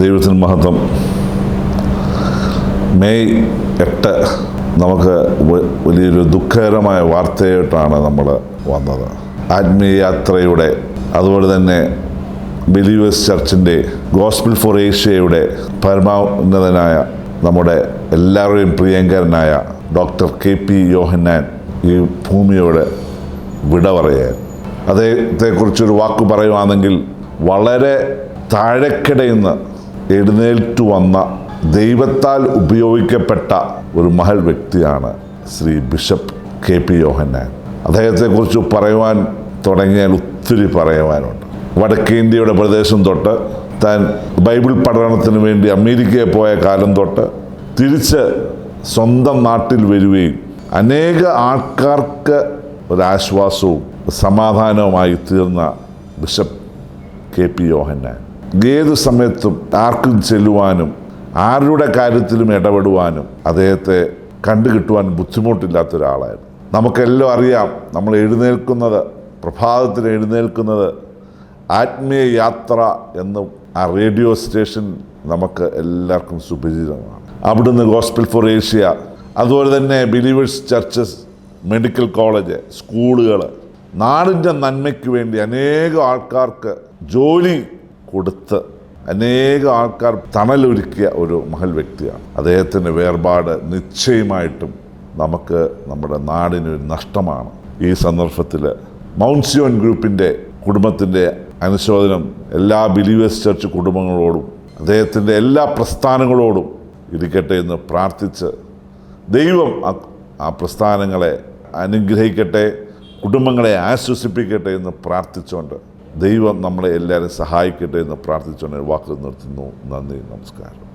ദൈവത്തിന് മഹത്വം. മെയ് എട്ട് നമുക്ക് വലിയൊരു ദുഃഖകരമായ വാർത്തയായിട്ടാണ് നമ്മൾ വന്നത്. ആത്മീയ യാത്രയുടെ അതുപോലെ തന്നെ ബിലീവേഴ്സ് ചർച്ചിന്റെ ഗോസ്പിൾ ഫോർ ഏഷ്യയുടെ പരമോന്നതനായ നമ്മുടെ എല്ലാവരുടെയും പ്രിയങ്കരനായ ഡോക്ടർ കെ പി യോഹന്നാൻ ഈ ഭൂമിയോട് വിട പറയാൻ. അദ്ദേഹത്തെക്കുറിച്ചൊരു വാക്ക് പറയുവാണെങ്കിൽ വളരെ താഴെക്കിടയിൽ നിന്ന് എഴുന്നേൽറ്റു വന്ന ദൈവത്താൽ ഉപയോഗിക്കപ്പെട്ട ഒരു മഹൽ വ്യക്തിയാണ് Shri bishop K P Yohannan. അദ്ദേഹത്തെക്കുറിച്ച് പറയുവാൻ തുടങ്ങിയാൽ ഒത്തിരി പറയുവാനുണ്ട്. വടക്കേ ഇന്ത്യയുടെ പ്രദേശം തൊട്ട് താൻ ബൈബിൾ പഠനത്തിന് വേണ്ടി അമേരിക്കയിൽ പോയ കാലം തൊട്ട് തിരിച്ച് സ്വന്തം നാട്ടിൽ വരികയും അനേക ആൾക്കാർക്ക് ഒരാശ്വാസവും സമാധാനവുമായി തീർന്ന ബിഷപ്പ് കെ പി യോഹന്നാൻ. ഏത് സമയത്തും ആർക്കും ചെല്ലുവാനും ആരുടെ കാര്യത്തിലും ഇടപെടുവാനും അദ്ദേഹത്തെ കണ്ടുകിട്ടുവാൻ ബുദ്ധിമുട്ടില്ലാത്ത ഒരാളായിരുന്നു നമുക്കെല്ലാം അറിയാം നമ്മൾ എഴുന്നേൽക്കുന്നത് പ്രഭാതത്തിൽ എഴുന്നേൽക്കുന്നത് ആത്മീയ യാത്ര എന്ന് ആ റേഡിയോ സ്റ്റേഷൻ നമുക്ക് എല്ലാവർക്കും സുപരിചിതമാണ്. അവിടുന്ന് ഗോസ്പിൽ ഫോർ ഏഷ്യ അതുപോലെ തന്നെ ബിലീവേഴ്സ് ചർച്ചസ് മെഡിക്കൽ കോളേജ് സ്കൂളുകൾ നാടിന്റെ നന്മയ്ക്ക് വേണ്ടി അനേകം ആൾക്കാർക്ക് ജോലി കൊടുത്ത് അനേക ആൾക്കാർ തണലൊരുക്കിയ ഒരു മഹൽ വ്യക്തിയാണ്. അദ്ദേഹത്തിന്റെ വേർപാട് നിശ്ചയമായിട്ടും നമുക്ക് നമ്മുടെ നാടിനൊരു നഷ്ടമാണ്. ഈ സന്ദർഭത്തിൽ മൗണ്ട് സിയോൻ ഗ്രൂപ്പിന്റെ കുടുംബത്തിന്റെ അനുശോചനം എല്ലാ ബിലീവേഴ്സ് ചർച്ച് കുടുംബങ്ങളോടും അദ്ദേഹത്തിന്റെ എല്ലാ പ്രസ്ഥാനങ്ങളോടും ഇരിക്കട്ടെ എന്ന് പ്രാർത്ഥിച്ച് ദൈവം ആ പ്രസ്ഥാനങ്ങളെ അനുഗ്രഹിക്കട്ടെ കുടുംബങ്ങളെ ആശ്വസിപ്പിക്കട്ടെ എന്ന് പ്രാർത്ഥിച്ചുകൊണ്ട് ദൈവം നമ്മളെ എല്ലാവരും സഹായിക്കട്ടെ എന്ന് പ്രാർത്ഥിച്ചുകൊണ്ട് വാക്ക് നിർത്തുന്നു. നന്ദി നമസ്കാരം.